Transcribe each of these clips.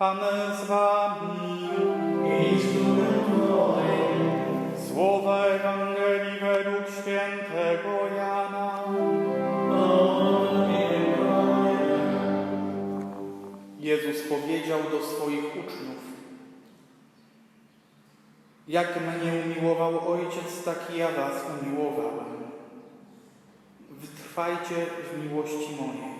Pan z wami. Słowa Ewangelii według świętego Jana. Jezus powiedział do swoich uczniów: Jak mnie umiłował Ojciec, tak i ja was umiłowałem. Wytrwajcie w miłości mojej.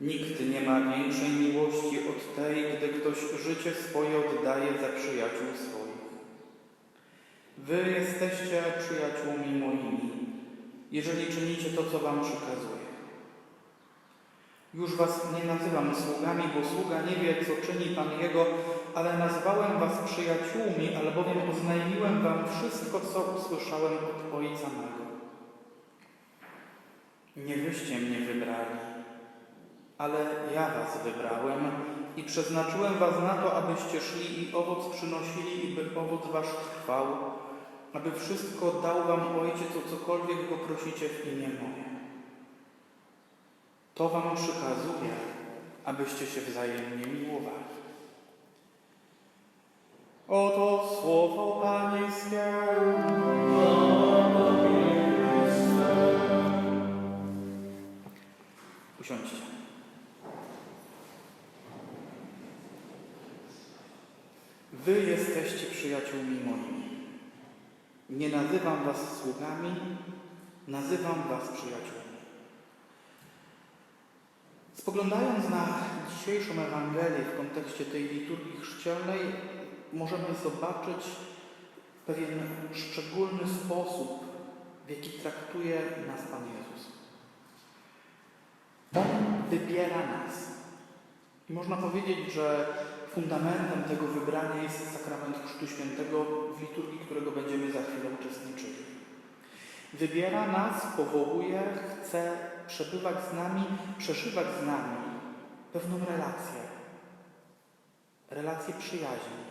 Nikt nie ma większej miłości od tej, gdy ktoś życie swoje oddaje za przyjaciół swoich. Wy jesteście przyjaciółmi moimi, jeżeli czynicie to, co wam przekazuję. Już was nie nazywam sługami, bo sługa nie wie, co czyni Pan Jego, ale nazwałem was przyjaciółmi, albowiem oznajmiłem wam wszystko, co usłyszałem od Ojca mego. Nie wyście mnie wybrali, ale ja was wybrałem i przeznaczyłem was na to, abyście szli i owoc przynosili, i by owoc wasz trwał, aby wszystko dał wam Ojciec, o cokolwiek go prosicie w imię moje. To wam przykazuję, abyście się wzajemnie miłowali. Oto słowo Pańskie. Wy jesteście przyjaciółmi moimi. Nie nazywam was sługami, nazywam was przyjaciółmi. Spoglądając na dzisiejszą Ewangelię w kontekście tej liturgii chrzcielnej, możemy zobaczyć pewien szczególny sposób, w jaki traktuje nas Pan Jezus. On wybiera nas. I można powiedzieć, że fundamentem tego wybrania jest sakrament Chrztu Świętego, w liturgii którego będziemy za chwilę uczestniczyli. Wybiera nas, powołuje, chce przebywać z nami, przeżywać z nami pewną relację. Relację przyjaźni.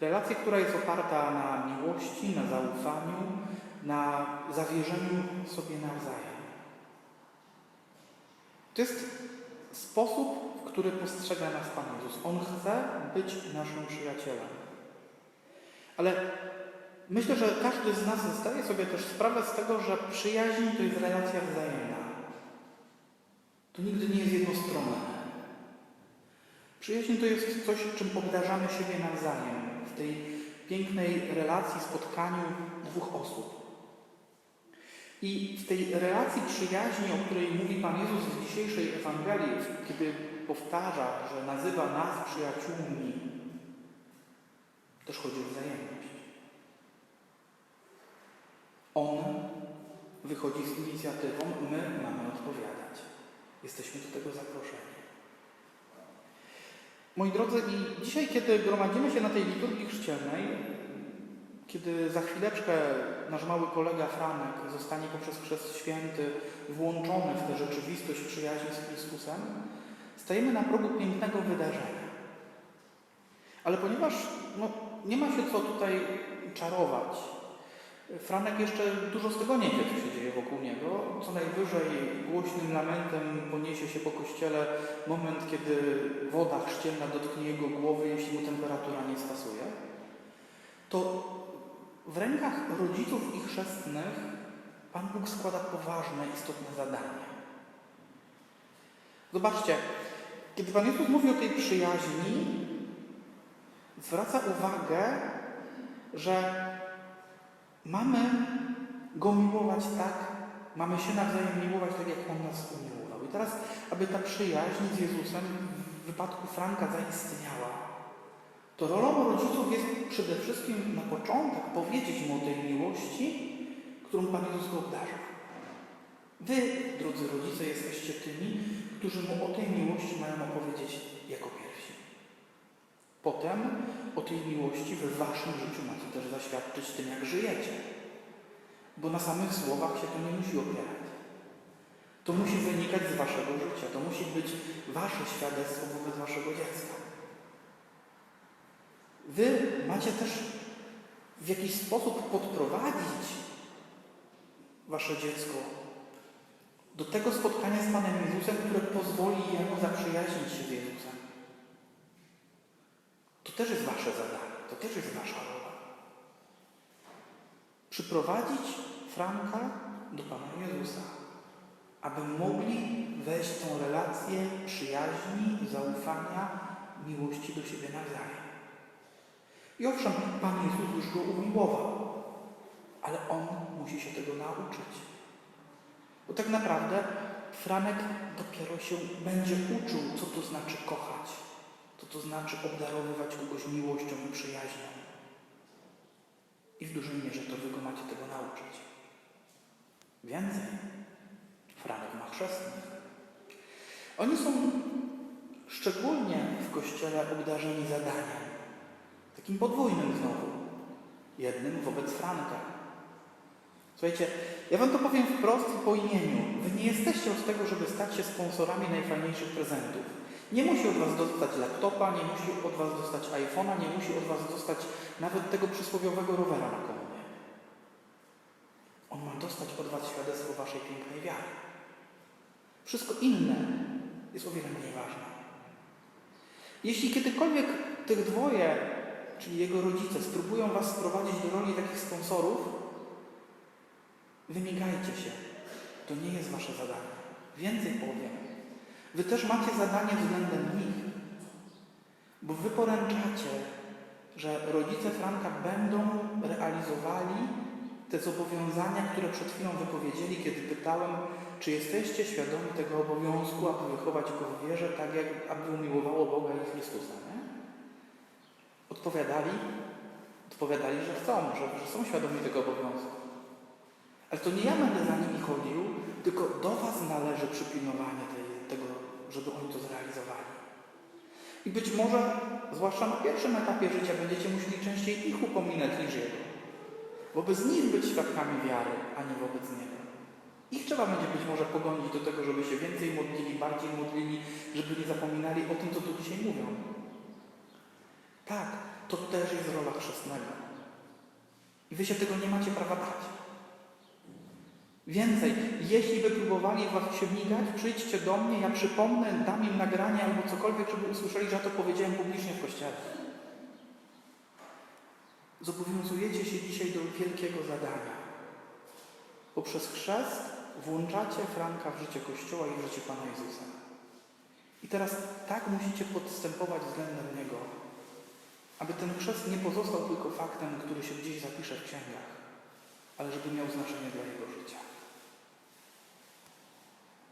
Relację, która jest oparta na miłości, na zaufaniu, na zawierzeniu sobie nawzajem. To jest sposób, który postrzega nas Pan Jezus. On chce być naszym przyjacielem. Ale Myślę, że każdy z nas zdaje sobie też sprawę z tego, że przyjaźń to jest relacja wzajemna. To nigdy nie jest jednostronne. Przyjaźń to jest coś, czym obdarzamy siebie nawzajem w tej pięknej relacji, spotkaniu dwóch osób. I w tej relacji przyjaźni, o której mówi Pan Jezus w dzisiejszej Ewangelii, kiedy powtarza, że nazywa nas przyjaciółmi, też chodzi o wzajemność. On wychodzi z inicjatywą, my mamy odpowiadać. Jesteśmy do tego zaproszeni. Moi drodzy, i dzisiaj, kiedy gromadzimy się na tej liturgii chrzcielnej, kiedy za chwileczkę nasz mały kolega Franek zostanie poprzez Chrzest Święty włączony w tę rzeczywistość przyjaźni z Chrystusem, stajemy na progu pięknego wydarzenia. Ale ponieważ no, nie ma się co tutaj czarować, Franek jeszcze dużo z tego nie wie, co się dzieje wokół niego. Co najwyżej głośnym lamentem poniesie się po kościele moment, kiedy woda chrzcielna dotknie jego głowy, jeśli mu temperatura nie stosuje. To w rękach rodziców i chrzestnych Pan Bóg składa poważne, istotne zadanie. Zobaczcie, kiedy Pan Jezus mówi o tej przyjaźni, zwraca uwagę, że Mamy Go miłować tak, mamy się nawzajem miłować tak, jak On nas umiłował. I teraz, aby ta przyjaźń z Jezusem w wypadku Franka zaistniała, to rolą rodziców jest przede wszystkim na początek powiedzieć Mu o tej miłości, którą Pan Jezus go obdarza. Wy, drodzy rodzice, jesteście tymi, którzy mu o tej miłości mają opowiedzieć jako pierwsi. Potem o tej miłości w waszym życiu macie też zaświadczyć tym, jak żyjecie. Bo na samych słowach się to nie musi opierać. To musi wynikać z waszego życia. To musi być wasze świadectwo wobec waszego dziecka. Wy macie też w jakiś sposób podprowadzić wasze dziecko do tego spotkania z Panem Jezusem, które pozwoli jemu zaprzyjaźnić się z Jezusem. To też jest wasze zadanie, to też jest wasza rola. Przyprowadzić Franka do Pana Jezusa, aby mogli wejść w tą relację przyjaźni, zaufania, miłości do siebie nawzajem. I owszem, Pan Jezus już go umiłował, ale on musi się tego nauczyć. Bo tak naprawdę Franek dopiero się będzie uczył, co to znaczy kochać, co to znaczy obdarowywać kogoś miłością i przyjaźnią. I w dużej mierze to wy go macie tego nauczyć. Więcej, Franek ma chrzestnych. Oni są szczególnie w Kościele obdarzeni zadaniem, takim podwójnym znowu, jednym wobec Franka. Słuchajcie, ja wam to powiem wprost i po imieniu. Wy nie jesteście od tego, żeby stać się sponsorami najfajniejszych prezentów. Nie musi od was dostać laptopa, nie musi od was dostać iPhone'a, nie musi od was dostać nawet tego przysłowiowego rowera na komunie. On ma dostać od was świadectwo waszej pięknej wiary. Wszystko inne jest o wiele mniej ważne. Jeśli kiedykolwiek tych dwoje, czyli jego rodzice, spróbują was sprowadzić do roli takich sponsorów, wymigajcie się. To nie jest wasze zadanie. Więcej powiem. Wy też macie zadanie względem nich. Bo wy poręczacie, że rodzice Franka będą realizowali te zobowiązania, które przed chwilą wypowiedzieli, kiedy pytałem, czy jesteście świadomi tego obowiązku, aby wychować go w wierze, tak jak aby umiłowało Boga i Chrystusa, nie? Odpowiadali, odpowiadali, że chcą, że, że są świadomi tego obowiązku. Ale to nie ja będę za nimi chodził, tylko do Was należy przypilnowanie tej, tego, żeby oni to zrealizowali. I być może, zwłaszcza na pierwszym etapie życia, będziecie musieli częściej ich upominać niż jego. Wobec nich być świadkami wiary, a nie wobec niego. Ich trzeba będzie być może pogonić do tego, żeby się więcej modlili, bardziej modlili, żeby nie zapominali o tym, co tu dzisiaj mówią. Tak, to też jest rola chrzestnego. I wy się tego nie macie prawa dać. Więcej, jeśli by próbowali was się migać, przyjdźcie do mnie, ja przypomnę, dam im nagranie albo cokolwiek, żeby usłyszeli, że ja to powiedziałem publicznie w kościele. Zobowiązujecie się dzisiaj do wielkiego zadania. Poprzez chrzest włączacie Franka w życie Kościoła i w życie Pana Jezusa. I teraz tak musicie podstępować względem Niego, aby ten chrzest nie pozostał tylko faktem, który się gdzieś zapisze w księgach, ale żeby miał znaczenie dla Jego życia.